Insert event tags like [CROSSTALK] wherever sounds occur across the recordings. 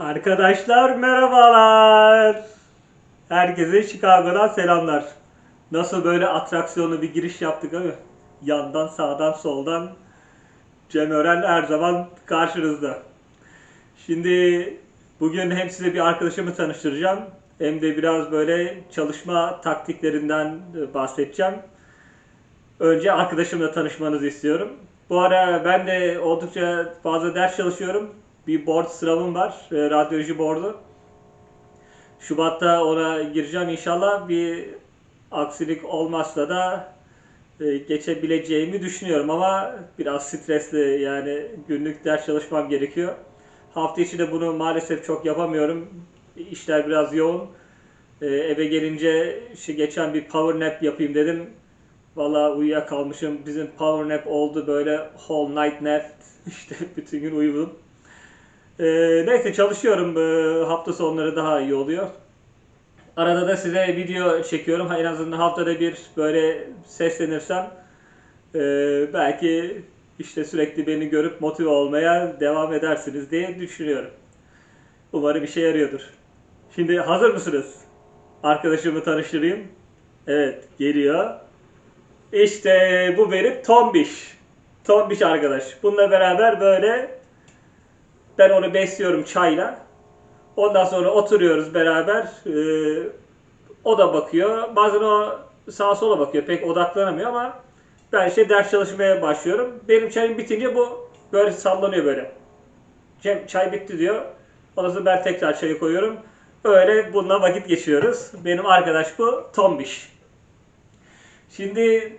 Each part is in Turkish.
Arkadaşlar merhabalar. Herkese Chicago'dan selamlar. Nasıl böyle atraksiyonlu bir giriş yaptık abi? Yandan, sağdan, soldan. Cem Ören her zaman karşınızda. Şimdi bugün hem size bir arkadaşımı tanıştıracağım hem de biraz böyle çalışma taktiklerinden bahsedeceğim. Önce arkadaşımla tanışmanızı istiyorum. Bu ara ben de oldukça fazla ders çalışıyorum. Bir board sınavım var, e, radyoloji boardu. Şubat'ta ona gireceğim inşallah. Bir aksilik olmazsa da e, geçebileceğimi düşünüyorum ama biraz stresli yani günlük ders çalışmam gerekiyor. Hafta içi de bunu maalesef çok yapamıyorum. İşler biraz yoğun. E, eve gelince işte geçen bir power nap yapayım dedim. Valla uyuyakalmışım. Bizim power nap oldu böyle whole night nap. [LAUGHS] İşte bütün gün uyudum. Ee, neyse çalışıyorum. Ee, hafta sonları daha iyi oluyor. Arada da size video çekiyorum. En azından haftada bir böyle seslenirsem ee, belki işte sürekli beni görüp motive olmaya devam edersiniz diye düşünüyorum. Umarım işe yarıyordur. Şimdi hazır mısınız? Arkadaşımı tanıştırayım. Evet, geliyor. İşte bu benim Tombiş. Tombiş arkadaş. Bununla beraber böyle ben onu besliyorum çayla. Ondan sonra oturuyoruz beraber. Ee, o da bakıyor. Bazen o sağa sola bakıyor. Pek odaklanamıyor ama ben işte ders çalışmaya başlıyorum. Benim çayım bitince bu böyle sallanıyor böyle. Cem çay bitti diyor. Ondan sonra ben tekrar çayı koyuyorum. Öyle bununla vakit geçiriyoruz. Benim arkadaş bu Tombiş. Şimdi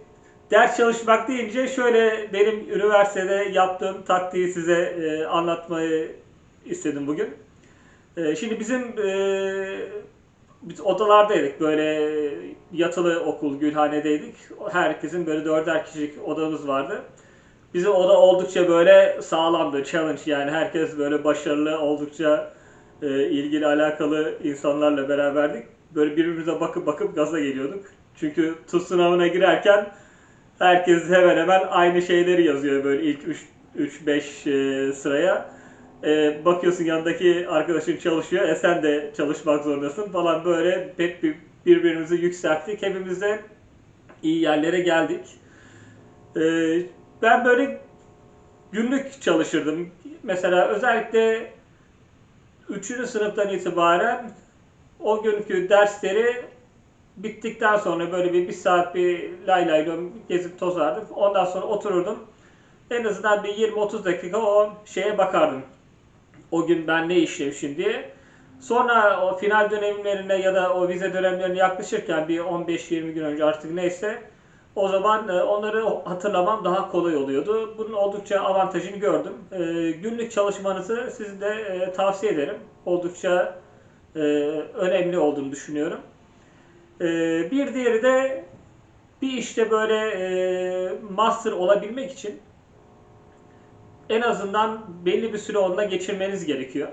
ders çalışmak deyince şöyle benim üniversitede yaptığım taktiği size e, anlatmayı istedim bugün. E, şimdi bizim e, biz odalardaydık böyle yatılı okul Gülhane'deydik. Herkesin böyle dörder kişilik odamız vardı. Bizim oda oldukça böyle sağlamdı, challenge yani herkes böyle başarılı, oldukça e, ilgili alakalı insanlarla beraberdik. Böyle birbirimize bakıp bakıp gaza geliyorduk. Çünkü TUS sınavına girerken herkes hemen hemen aynı şeyleri yazıyor böyle ilk 3-5 sıraya. E, bakıyorsun yanındaki arkadaşın çalışıyor, e sen de çalışmak zorundasın falan böyle hep bir- birbirimizi yükselttik. Hepimiz de iyi yerlere geldik. E, ben böyle günlük çalışırdım. Mesela özellikle 3. sınıftan itibaren o günkü dersleri bittikten sonra böyle bir, bir saat bir lay lay gezip tozardım. Ondan sonra otururdum. En azından bir 20-30 dakika o şeye bakardım. O gün ben ne işlemişim diye. Sonra o final dönemlerine ya da o vize dönemlerine yaklaşırken bir 15-20 gün önce artık neyse o zaman e, onları hatırlamam daha kolay oluyordu. Bunun oldukça avantajını gördüm. E, Günlük çalışmanızı size de e, tavsiye ederim. Oldukça önemli olduğunu düşünüyorum. E, Bir diğeri de bir işte böyle e, master olabilmek için en azından belli bir süre onunla geçirmeniz gerekiyor.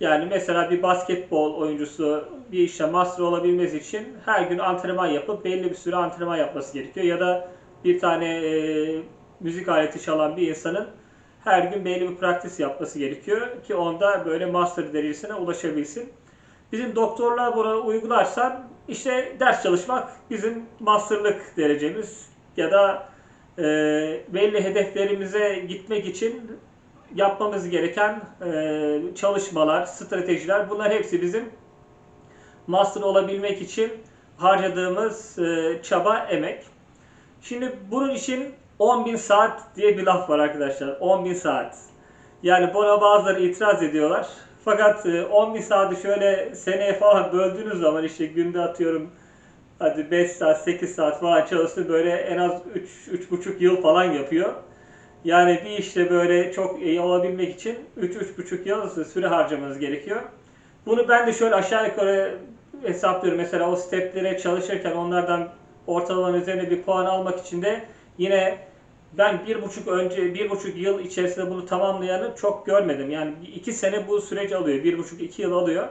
Yani mesela bir basketbol oyuncusu bir işte master olabilmesi için her gün antrenman yapıp belli bir süre antrenman yapması gerekiyor. Ya da bir tane e, müzik aleti çalan bir insanın her gün belli bir praktis yapması gerekiyor ki onda böyle master derecesine ulaşabilsin. Bizim doktorluğa bunu uygularsan işte ders çalışmak bizim masterlık derecemiz ya da e, belli hedeflerimize gitmek için yapmamız gereken e, çalışmalar, stratejiler bunlar hepsi bizim master olabilmek için harcadığımız e, çaba, emek. Şimdi bunun için 10.000 saat diye bir laf var arkadaşlar. 10.000 saat. Yani buna bazıları itiraz ediyorlar. Fakat e, 10.000 saati şöyle seneye falan böldüğünüz zaman işte günde atıyorum hadi 5 saat 8 saat falan çalıştı böyle en az 3 3,5 yıl falan yapıyor. Yani bir işte böyle çok iyi olabilmek için 3-3,5 yıl süre harcamanız gerekiyor. Bunu ben de şöyle aşağı yukarı hesaplıyorum. Mesela o steplere çalışırken onlardan ortalama üzerine bir puan almak için de yine ben bir buçuk önce bir buçuk yıl içerisinde bunu tamamlayanı çok görmedim. Yani iki sene bu süreç alıyor. Bir buçuk iki yıl alıyor.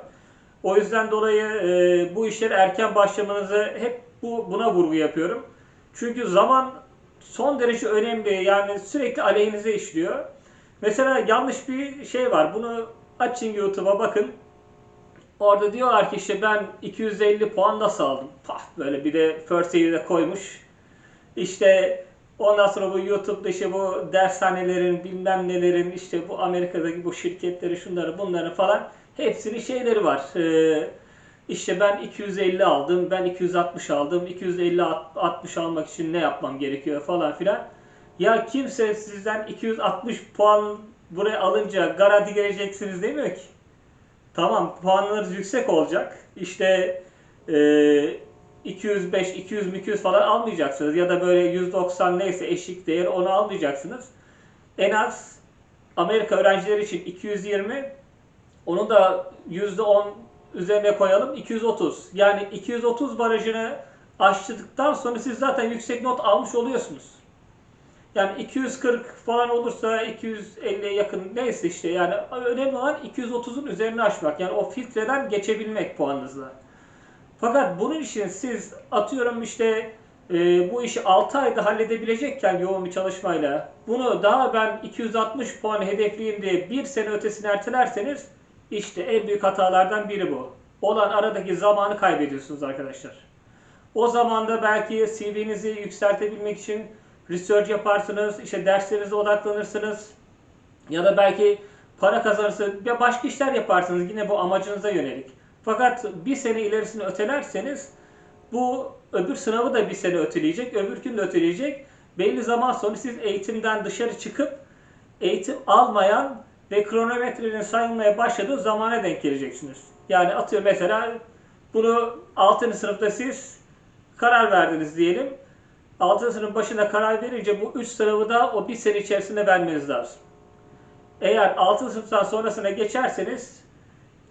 O yüzden dolayı e, bu işlere erken başlamanızı hep bu buna vurgu yapıyorum. Çünkü zaman son derece önemli. Yani sürekli aleyhinize işliyor. Mesela yanlış bir şey var. Bunu Açın YouTube'a bakın. Orada diyorlar ki işte ben 250 puan nasıl aldım? Pah böyle bir de first aid'e koymuş. İşte ondan sonra bu YouTube'da işte bu dershanelerin bilmem nelerin işte bu Amerika'daki bu şirketleri şunları bunları falan hepsinin şeyleri var. Ee, işte ben 250 aldım, ben 260 aldım, 250 60 almak için ne yapmam gerekiyor falan filan. Ya kimse sizden 260 puan buraya alınca garanti geleceksiniz demiyor ki. Tamam puanlarınız yüksek olacak. İşte e, 205, 200, 200 falan almayacaksınız. Ya da böyle 190 neyse eşik değer onu almayacaksınız. En az Amerika öğrencileri için 220, onu da %10 üzerine koyalım 230. Yani 230 barajını aştıktan sonra siz zaten yüksek not almış oluyorsunuz. Yani 240 falan olursa 250'ye yakın neyse işte yani önemli olan 230'un üzerine aşmak. Yani o filtreden geçebilmek puanınızla. Fakat bunun için siz atıyorum işte e, bu işi 6 ayda halledebilecekken yoğun bir çalışmayla bunu daha ben 260 puan hedefleyeyim diye bir sene ötesini ertelerseniz işte en büyük hatalardan biri bu. Olan aradaki zamanı kaybediyorsunuz arkadaşlar. O zamanda belki CV'nizi yükseltebilmek için research yaparsınız, işte derslerinize odaklanırsınız. Ya da belki para kazanırsınız ya başka işler yaparsınız yine bu amacınıza yönelik. Fakat bir sene ilerisini ötelerseniz bu öbür sınavı da bir sene öteleyecek, öbür gün de öteleyecek. Belli zaman sonra siz eğitimden dışarı çıkıp eğitim almayan ve kronometrenin sayılmaya başladığı zamana denk geleceksiniz. Yani atıyor mesela bunu 6. sınıfta siz karar verdiniz diyelim. 6. sınıf başına karar verince bu 3 sınavı da o bir sene içerisinde vermeniz lazım. Eğer 6. sınıftan sonrasına geçerseniz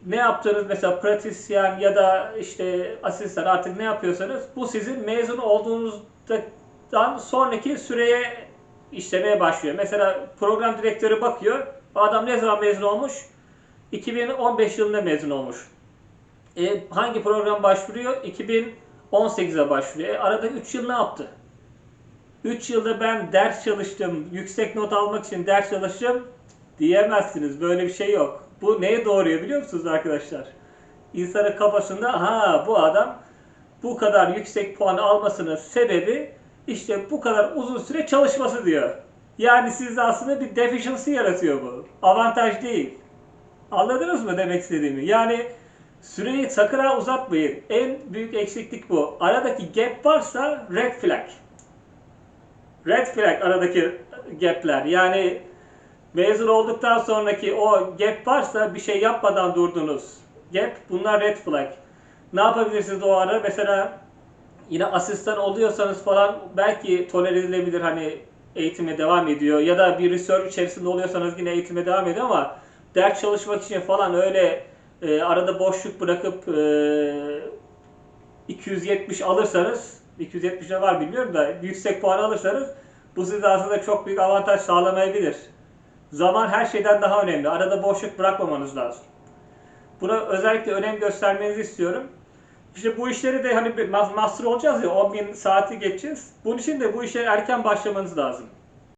ne yaptığınız mesela pratisyen ya da işte asistan artık ne yapıyorsanız bu sizin mezun olduğunuzdan sonraki süreye işlemeye başlıyor. Mesela program direktörü bakıyor. Adam ne zaman mezun olmuş? 2015 yılında mezun olmuş. E, hangi program başvuruyor? 2018'e başvuruyor. E, arada 3 yıl ne yaptı? 3 yılda ben ders çalıştım, yüksek not almak için ders çalıştım diyemezsiniz. Böyle bir şey yok. Bu neye doğuruyor biliyor musunuz arkadaşlar? İnsanın kafasında ha bu adam bu kadar yüksek puan almasının sebebi işte bu kadar uzun süre çalışması diyor. Yani sizde aslında bir deficiency yaratıyor bu. Avantaj değil. Anladınız mı demek istediğimi? Yani süreyi sakın ha uzatmayın. En büyük eksiklik bu. Aradaki gap varsa red flag. Red flag aradaki gapler. Yani mezun olduktan sonraki o gap varsa bir şey yapmadan durdunuz. Gap bunlar red flag. Ne yapabilirsiniz o ara? Mesela yine asistan oluyorsanız falan belki tolere edilebilir hani eğitime devam ediyor ya da bir research içerisinde oluyorsanız yine eğitime devam ediyor ama ders çalışmak için falan öyle e, arada boşluk bırakıp e, 270 alırsanız 270 ne var bilmiyorum da yüksek puan alırsanız bu size aslında çok büyük avantaj sağlamayabilir. Zaman her şeyden daha önemli. Arada boşluk bırakmamanız lazım. Buna özellikle önem göstermenizi istiyorum. İşte bu işleri de hani master olacağız ya 10 bin saati geçeceğiz. Bunun için de bu işe erken başlamanız lazım.